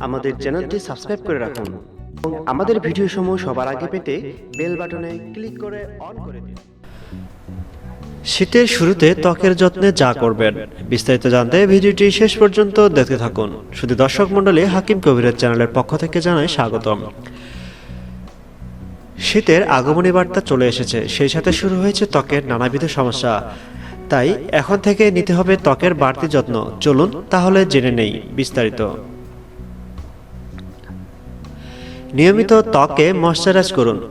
আমাদের চ্যানেলটি সাবস্ক্রাইব করে রাখুন। এবং আমাদের ভিডিও সমূহ সবার আগে পেতে বেল বাটনে ক্লিক করে অন করে দিন। শীতের শুরুতে ত্বকের যত্নে যা করবেন বিস্তারিত জানতে ভিডিওটি শেষ পর্যন্ত দেখতে থাকুন। শুধু দর্শক মণ্ডলী হাকিম কবিরের চ্যানেলের পক্ষ থেকে জানাই স্বাগতম। শীতের আগমনী বার্তা চলে এসেছে। সেই সাথে শুরু হয়েছে ত্বকের নানাবিধ সমস্যা। তাই এখন থেকে নিতে হবে ত্বকের বাড়তি যত্ন। চলুন তাহলে জেনে নেই বিস্তারিত। নিয়মিত ত্বকে ময়শ্চারাইজ করুন।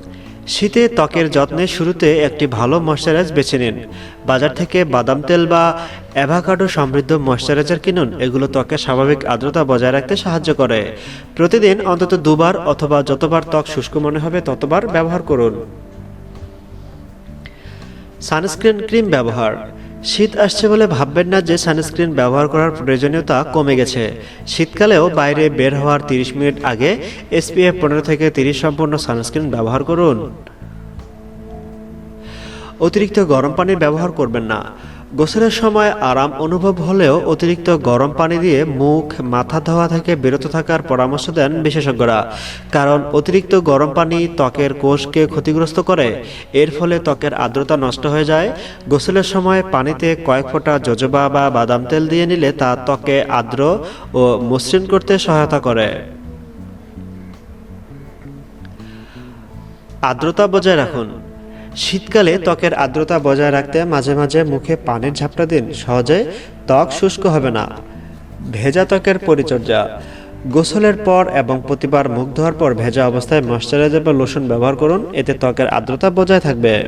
শীতে ত্বকের যত্নের শুরুতে একটি ভালো ময়শ্চারাইজ বেছে নিন। বাজার থেকে বাদাম তেল বা অ্যাভাকাডো সমৃদ্ধ ময়শ্চারাইজার কিনুন। এগুলো ত্বকের স্বাভাবিক আর্দ্রতা বজায় রাখতে সাহায্য করে। প্রতিদিন অন্তত দুবার অথবা যতবার ত্বক শুষ্ক মনে হবে, ততবার ব্যবহার করুন। সানস্ক্রিন ক্রিম ব্যবহার। শীত আসছে বলে ভাববেন না যে সানস্ক্রিন ব্যবহার করার প্রয়োজনীয়তা কমে গেছে। শীতকালেও বাইরে বের হওয়ার 30 মিনিট আগে এসপিএফ পনেরো থেকে 30 সম্পূর্ণ সানস্ক্রিন ব্যবহার করুন। অতিরিক্ত গরম পানি ব্যবহার করবেন না। গোসলের সময় আরাম অনুভব হলেও অতিরিক্ত গরম পানি দিয়ে মুখ, মাথা ধোয়া থেকে বিরত থাকার পরামর্শ দেন বিশেষজ্ঞরা। কারণ অতিরিক্ত গরম পানি ত্বকের কোষকে ক্ষতিগ্রস্ত করে। এর ফলে ত্বকের আর্দ্রতা নষ্ট হয়ে যায়। গোসলের সময় পানিতে কয়েক ফোঁটা জজবা বা বাদাম তেল দিয়ে নিলে তা ত্বকে আর্দ্র ও মসৃণ করতে সহায়তা করে। আর্দ্রতা বজায় রাখুন। শীতকালে ত্বকের আর্দ্রতা বজায় রাখতে মাঝে মাঝে মুখে পানির ঝাপটা দিন। সহজে ত্বক শুষ্ক হবে না। ভেজা ত্বকের পরিচর্যা। গোসলের পর এবং প্রতিবার মুখ ধোয়ার পর ভেজা অবস্থায় ময়শ্চারাইজার বা লোশন ব্যবহার করুন, এতে ত্বকের আর্দ্রতা বজায় থাকবে।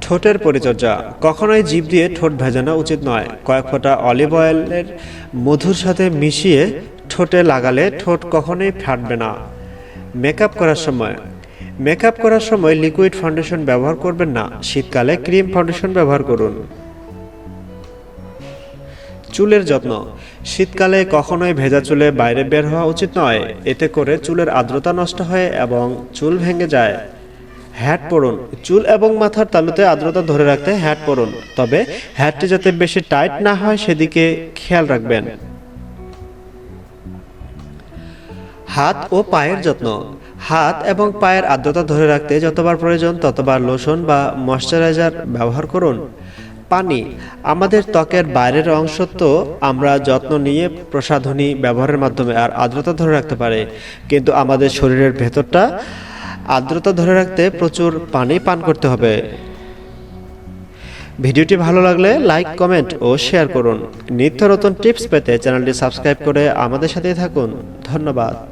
ঠোঁটের পরিচর্যা। কখনোই জিভ দিয়ে ঠোঁট ভেজানো উচিত নয়। কয়েক ফোঁটা অলিভ অয়েলের মধুর সাথে মিশিয়ে ঠোঁটে লাগালে ঠোঁট কখনোই ফাটবে না। মেকআপ করার সময়। মেকআপ করার সময় লিকুইড ফাউন্ডেশন ব্যবহার করবেন না, শীতকালে ক্রিম ফাউন্ডেশন ব্যবহার করুন। চুলের যত্ন। শীতকালে কখনোই ভেজা চুলে বাইরে বের হওয়া উচিত নয়, এতে করে চুলের আর্দ্রতা নষ্ট হয় এবং চুল ভেঙে যায়। হ্যাট পরুন। চুল এবং মাথার তালুতে আর্দ্রতা ধরে রাখতে হ্যাট পরুন, তবে হ্যাটটি যাতে বেশি টাইট না হয় সেদিকে খেয়াল রাখবেন। হাত ও পায়ের যত্ন। হাত এবং পায়ের আর্দ্রতা ধরে রাখতে যতবার প্রয়োজন ততবার লোশন বা ময়শ্চারাইজার ব্যবহার করুন। পানি, আমাদের ত্বকের বাইরের অংশ তো আমরা যত্ন নিয়ে প্রসাধনী ব্যবহারের মাধ্যমে আর আর্দ্রতা ধরে রাখতে পারে। কিন্তু আমাদের শরীরের ভেতরটা আর্দ্রতা ধরে রাখতে প্রচুর পানি পান করতে হবে। ভিডিওটি ভালো লাগলে লাইক, কমেন্ট ও শেয়ার করুন। নিত্য নতুন টিপস পেতে চ্যানেলটি সাবস্ক্রাইব করে আমাদের সাথেই থাকুন। ধন্যবাদ।